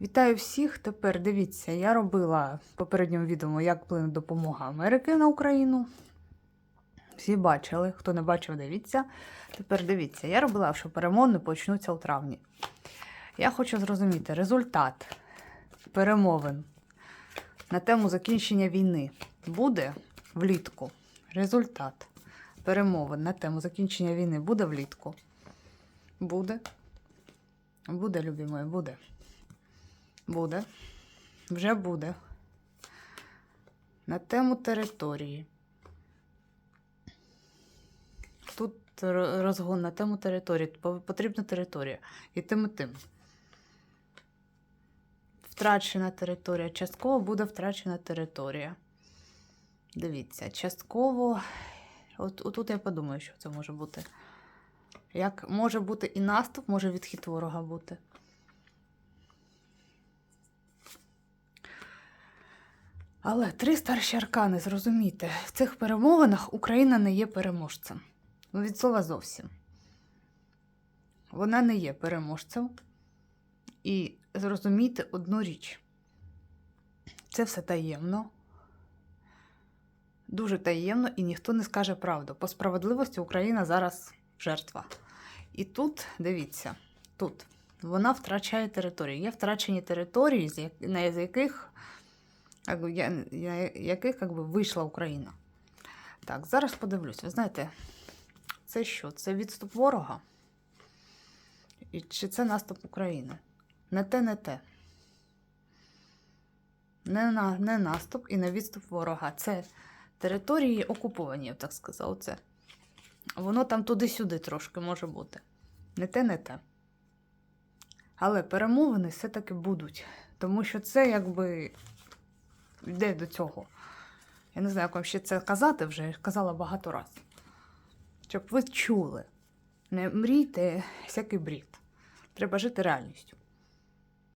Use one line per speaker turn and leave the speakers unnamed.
Вітаю всіх. Тепер дивіться, я робила в попередньому відео, як вплине допомога Америки на Україну. Всі бачили, хто не бачив, дивіться. Тепер дивіться, я робила, що перемовини почнуться у травні. Я хочу зрозуміти результат перемовин на тему закінчення війни буде влітку. Результат перемовин на тему закінчення війни буде влітку. Буде. Буде, любі мої, буде. Буде. Вже буде. На тему території. Тут розгон на тему території. Потрібна територія. І тим і тим. Втрачена територія. Частково буде втрачена територія. Дивіться, частково. От, отут я подумаю, що це може бути. Як може бути і наступ, може відхід ворога бути. Але три старші аркани, зрозумійте, в цих перемовинах Україна не є переможцем. Від слова зовсім. Вона не є переможцем. І зрозумійте одну річ. Це все таємно. Дуже таємно, і ніхто не скаже правду. По справедливості Україна зараз жертва. І тут, дивіться, тут вона втрачає території. Є втрачені території, на яких я, я, яких як би, вийшла Україна. Так, зараз подивлюсь. Ви знаєте, це що? Це відступ ворога? І чи це наступ України? Не те, не те. Не, на, не наступ і не відступ ворога. Це території окуповані, я б так сказав. Це. Воно там туди-сюди трошки може бути. Не те, не те. Але перемовини все-таки будуть. Тому що це якби йде до цього. Я не знаю, як вам ще це казати вже, казала багато разів. Щоб ви чули. Не мрійте всякий брід. Треба жити реальністю.